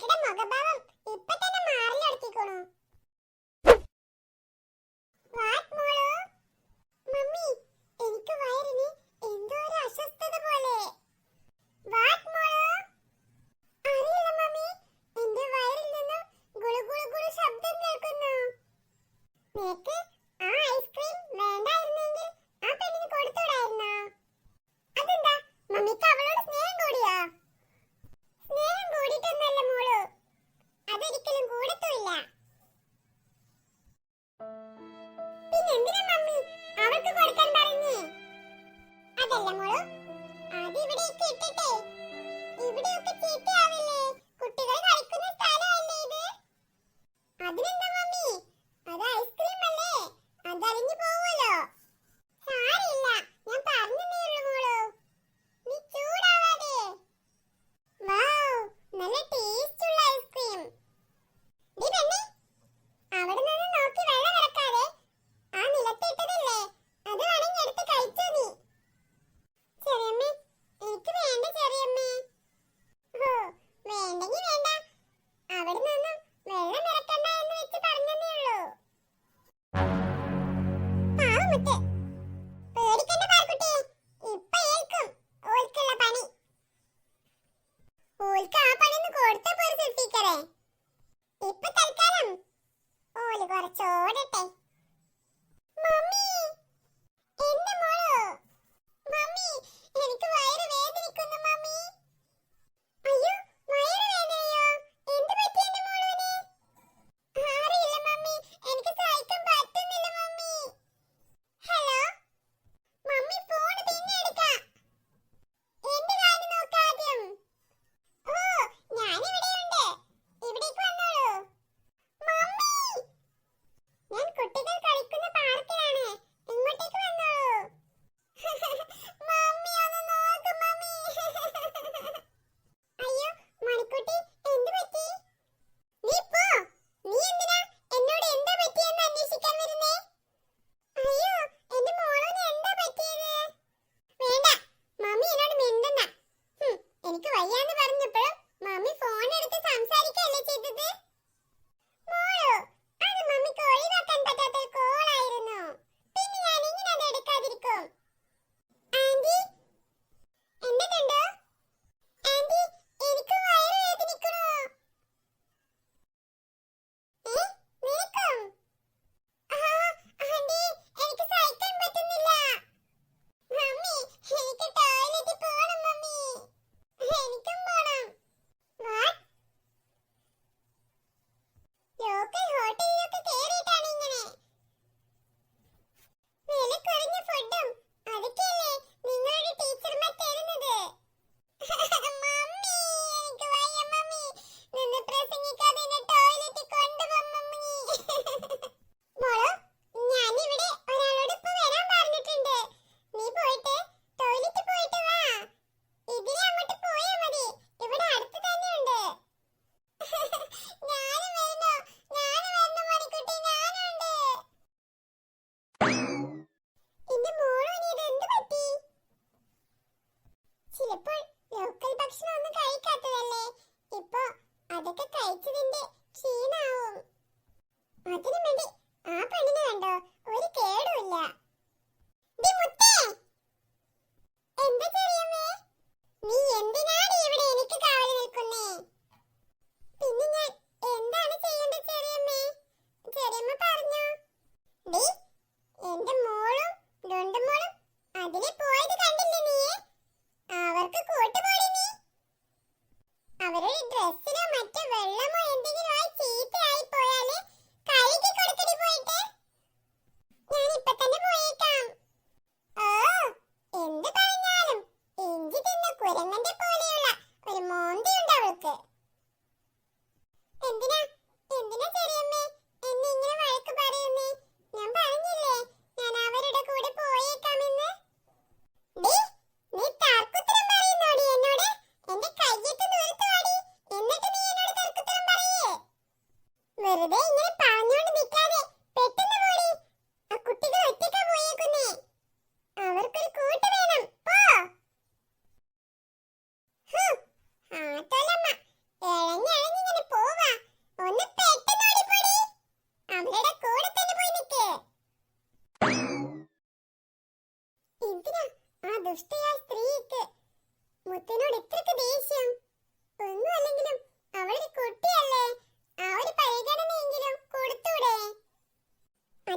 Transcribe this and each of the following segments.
അവരുടെ മുഖഭാവം ഇപ്പൊ തന്നെ keep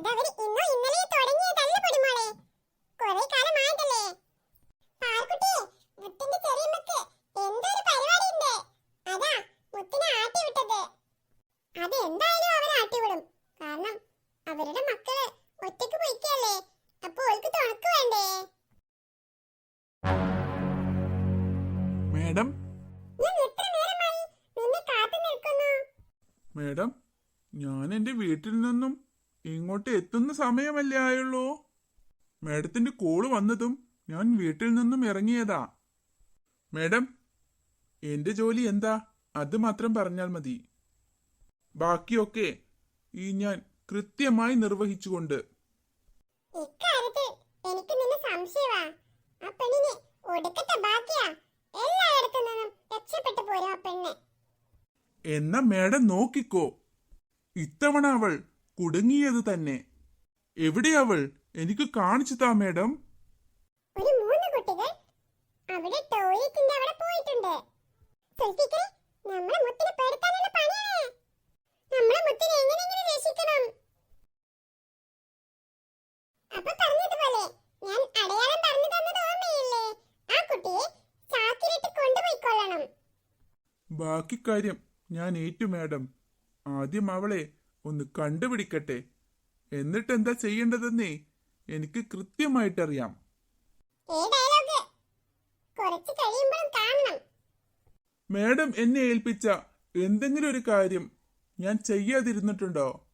അതവര് ഇന്നോ ഇന്നലെ തുടങ്ങിയതല്ല പൊടിമോളെ. കുറെ കാലമായതല്ലേ. പാർക്കുട്ടി മുത്തിന്റെ ചെറിയമ്മക്ക് എന്തോ ഒരു പരിപാടി ഉണ്ട് അതാ മുത്തിനെ ആട്ടി വിട്ടത്. അത് എന്തായാലും അവർ ആട്ടി വിടും. കാരണം അവരുടെ മക്കൾ ഒറ്റയ്ക്ക് പോയിക്കല്ലേ. അപ്പൊ ഓൾക്ക് തുണക്ക് വേണ്ടേ? മേഡം? മേഡം ഞാൻ എന്റെ വീട്ടിൽ നിന്നും ഇങ്ങോട്ട് എത്തുന്ന സമയമല്ലേ ആയുള്ളൂ? മേഡത്തിന്റെ കോൾ വന്നതും ഞാൻ വീട്ടിൽ നിന്നും ഇറങ്ങിയതാ. മേഡം എന്റെ ജോലി എന്താ? അത് മാത്രം പറഞ്ഞാൽ മതി. ബാക്കിയൊക്കെ ഈ ഞാൻ കൃത്യമായി നിർവഹിച്ചുകൊണ്ട്. എനിക്ക് നിന്നെ ആ പെണ്ണിന് ഒടുക്കത്തെ ബാക്കിയാ എല്ലായിടത്തു നിന്നും രക്ഷപ്പെട്ടു പോരും ആ പെണ്ണ്. എന്ന മേഡം നോക്കിക്കോ. ഇത്തവണ അവൾ കുടുങ്ങിയത് തന്നെ. എവിടെയവൾ എനിക്ക് കാണിച്ചു താ മേഡം. ഒരു മൂന്ന് കുട്ടികൾ അവിടെ ടോയ്ലറ്റിന്റെ അവിടെ പോയിട്ടുണ്ട്. സുൽഫിക്കറെ നമ്മളെ മുത്തിനെ പെടുത്താനുള്ള പണിയാണ്. നമ്മളെ മുത്തിനെ എങ്ങനെയെങ്കിലും രക്ഷിക്കണം. അപ്പൊ പറഞ്ഞതുപോലെ ഞാൻ അടയാളം പറഞ്ഞു തന്നത് ഓർമ്മയില്ലേ? ആ കുട്ടിയെ ചാക്കിലിട്ട് കൊണ്ടുപോയിക്കൊള്ളണം. ബാക്കി കാര്യം ഞാൻ ഏറ്റു മാഡം. ആദ്യം അവളെ ഒന്ന് കണ്ടുപിടിക്കട്ടെ. എന്നിട്ട് എന്താ ചെയ്യേണ്ടതെന്നേ എനിക്ക് കൃത്യമായിട്ടറിയാം. മാഡം എന്നെ ഏൽപ്പിച്ച എന്തെങ്കിലും ഒരു കാര്യം ഞാൻ ചെയ്യാതിരുന്നിട്ടുണ്ടോ?